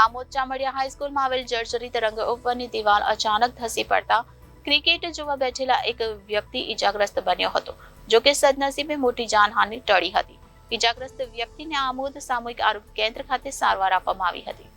આમોદ ચામડિયા હાઈસ્કૂલમાં આવેલ જર્જરિત રંગ ઉપરની દિવાલ અચાનક ધસી પડતા ક્રિકેટ જોવા બેઠેલા એક વ્યક્તિ ઈજાગ્રસ્ત બન્યો હતો, જો કે સદનસીબે મોટી જાનહાનિ ટળી હતી. ઈજાગ્રસ્ત વ્યક્તિને આમોદ સામૂહિક આરોગ્ય કેન્દ્ર ખાતે સારવાર આપવામાં આવી હતી.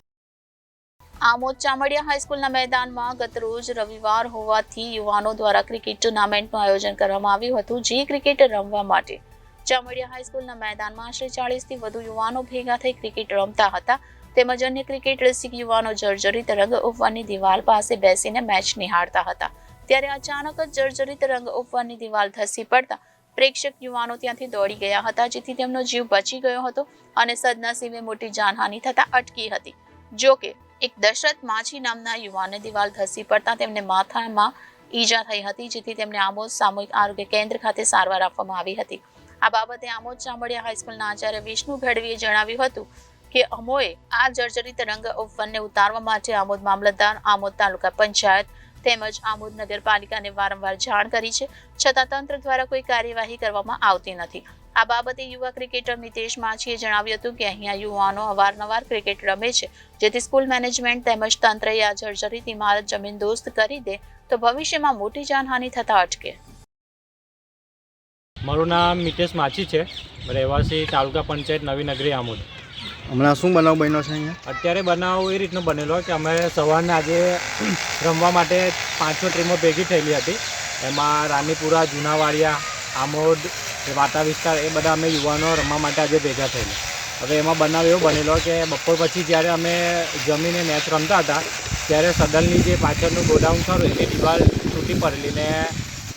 આમોદ ચામડિયા હાઈસ્કૂલના મેદાનમાં ગત રોજ રવિવાર હોવાથી યુવાનો દ્વારા ક્રિકેટ ટુર્નામેન્ટનું આયોજન કરવામાં આવ્યું હતું, જે ક્રિકેટ રમવા માટે. ચામડિયા હાઈસ્કૂલના મેદાનમાં આશરે ચાળીસથી વધુ યુવાનો ભેગા થઈ ક્રિકેટ રમતા હતા. તેમજ અન્ય ક્રિકેટ રસિક યુવાનો જર્જરિત રંગ ઉપરની દિવાલ પાસે બેસીને મેચ નિહાળતા હતા. ત્યારે અચાનક જ જર્જરિત રંગ ઉપરની દિવાલ ધસી પડતા પ્રેક્ષક યુવાનો ત્યાંથી દોડી ગયા હતા, જેથી તેમનો જીવ બચી ગયો હતો અને સદનસીબે મોટી જાનહાનિ થતા અટકી હતી. જો કે, એક દશરથ માછી નામના યુવાને દિવાલ ધસી પડતા તેમને માથામાં ઈજા થઈ હતી, જેથી તેમને આમોદ સામૂહિક આરોગ્ય કેન્દ્ર ખાતે સારવાર આપવામાં આવી હતી. આ બાબતે આમોદ ચામડિયા હાઈસ્કૂલના આચાર્ય વિષ્ણુ ગઢવીએ જણાવ્યું હતું કે અમોએ આ જર્જરિત રંગ ઉપવનને ઉતારવા માટે આમોદ મામલતદાર, આમોદ તાલુકા પંચાયત તેમજ આમોદ નગરપાલિકાને વારંવાર જાણ કરી છે. છતાં તંત્ર દ્વારા કોઈ કાર્યવાહી કરવામાં આવતી નથી. આ બાબતે યુવા ક્રિકેટર મિતેશ માછીએ જણાવ્યું હતું કે અહીંયા યુવાનો અવારનવાર ક્રિકેટ રમે છે. જેથી સ્કૂલ મેનેજમેન્ટ તેમજ તંત્રએ આ જર્જરિત ઇમારત જમીન દોસ્ત કરી દે તો ભવિષ્યમાં મોટી જાનહાનિ થતા અટકે. મારું નામ મિતેશ માછી છે. રહેવાસી તાલુકા પંચાયત નવી નગરી આમોદ. હમણાં શું બનાવ બન્યો છે અહીંયા? અત્યારે બનાવ એ રીતનો બનેલો કે અમે સવારના આજે રમવા માટે પાંચસો ટીમો ભેગી થયેલી હતી. એમાં રાનીપુરા જૂનાવાડિયા, આમોદ વાટા વિસ્તાર, એ બધા અમે યુવાનો રમવા માટે આજે ભેગા થયેલા. હવે એમાં બનાવ એવો બનેલો કે બપોર પછી જ્યારે અમે જમીને મેચ રમતા હતા, ત્યારે સદનની જે પાછળનું ગોડાઉન ખરું, એની દિવાલ તૂટી પડેલી ને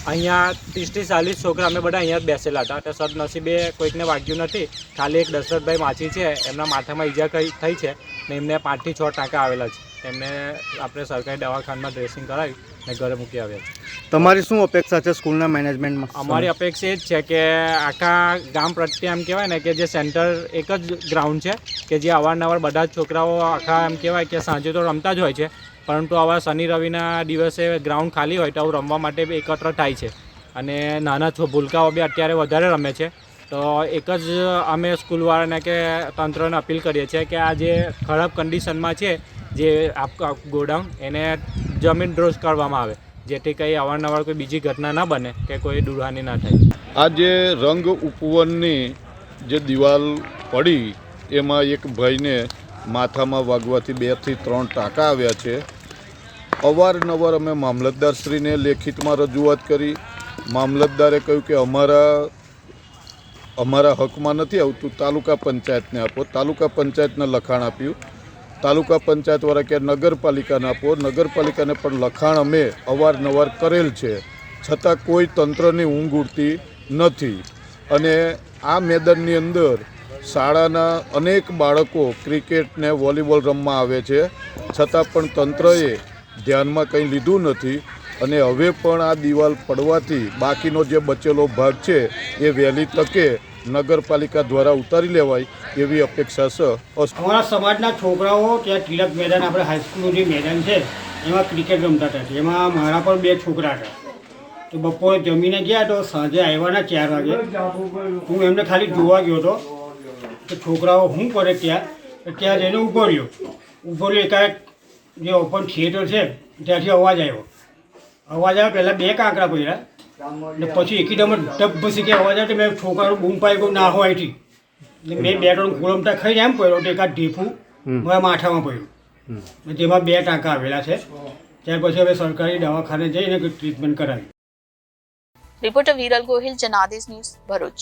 અહીંયા ત્રીસથી ચાલીસ છોકરા અમે બધા અહીંયા જ બેસેલા હતા. તો સદનસીબે કોઈકને વાગ્યું નથી. ખાલી એક દશરથભાઈ માછી છે. એમના માથામાં ઈજા કઈ થઈ છે ને એમને પાંચથી છ ટાંકા આવેલા છે. એમને આપણે સરકારી દવાખાનામાં ડ્રેસિંગ કરાવી. ને ઘરે મૂકી આવ્યા તમારી શું અપેક્ષા છે સ્કૂલના મેનેજમેન્ટમાં? અમારી અપેક્ષા એ જ છે કે આખા ગામ પ્રત્યે એમ કહેવાય ને કે જે સેન્ટર એક જ ગ્રાઉન્ડ છે કે જે અવારનવાર બધા જ છોકરાઓ આખા એમ કહેવાય કે સાંજે તો રમતા જ હોય છે પરંતુ આવા શનિ રવિના દિવસે ગ્રાઉન્ડ ખાલી હોય તો આવું રમવા માટે બી એકત્ર થાય છે. અને નાના છો ભૂલકાઓ બી અત્યારે વધારે રમે છે. તો એક જ અમે સ્કૂલવાળાને કે તંત્રને અપીલ કરીએ છીએ કે આ જે ખરાબ કન્ડિશનમાં છે જે આપ ગોડાઉન એને જમીન ડ્રોઝ કરવામાં આવે, જેથી કંઈ અવારનવાર કોઈ બીજી ઘટના ના બને, કે કોઈ દુરહાની ના થાય. આ જે રંગ ઉપવનની જે દિવાલ પડી, એમાં એક ભાઈને માથામાં વાગવાથી બેથી ત્રણ ટાંકા આવ્યા છે. અવારનવાર અમે મામલતદારશ્રીને લેખિતમાં રજૂઆત કરી. મામલતદારે કહ્યું કે અમારા અમારા હકમાં નથી આવતું, તાલુકા પંચાયતને આપો. તાલુકા પંચાયતને લખાણ આપ્યું. તાલુકા પંચાયતવાળા કે નગરપાલિકાને આપો નગરપાલિકાને પણ લખાણ અમે અવારનવાર કરેલ છે. છતાં કોઈ તંત્રની ઊંઘ ઉડતી નથી. અને આ મેદાનની અંદર શાળાના અનેક બાળકો ક્રિકેટ ને વોલીબોલ રમવા આવે છે. છતાં પણ તંત્રએ ધ્યાનમાં કંઈ લીધું નથી. અને હવે પણ આ દિવાલ પડવાથી બાકીનો જે બચેલો ભાગ છે, એ વહેલી તકે નગરપાલિકા દ્વારા ઉતારી લેવાય એવી અપેક્ષા છે. અમારા સમાજના છોકરાઓ ત્યાં તિલક મેદાન, આપણે હાઈસ્કૂલનું જે મેદાન છે, એમાં ક્રિકેટ રમતા હતા. એમાં મારા પણ બે છોકરા હતા. તો બપોરે જમીને ગયા તો સાંજે આવ્યાના ચાર વાગે. હું એમને ખાલી જોવા ગયો હતો કે છોકરાઓ શું કરે ત્યાં. ત્યાં જઈને ઊભો રહ્યો. ઊભો રહ્યો, એકાએક જે ઓપન થિયેટર છે, ત્યાંથી અવાજ આવ્યો. અવાજ આવે પહેલાં બે કાંકરા પડ્યા. ને પછી એકી ડબ ભસી કે અવાજ આવે તો મેં છોકરાનું બૂમ પાઈ ગયું ના હોય અહીંથી એટલે મેં બે ત્રણ ગોળમટા ખાઈને એમ પડ્યો તો એકાદ ઢીફું મારા માથામાં પડ્યું. જેમાં બે ટાંકા આવેલા છે. ત્યાર પછી હવે સરકારી દવાખાને જઈને ટ્રીટમેન્ટ કરાવી. Reporter Viral Gohil Janadesh news Bharuch.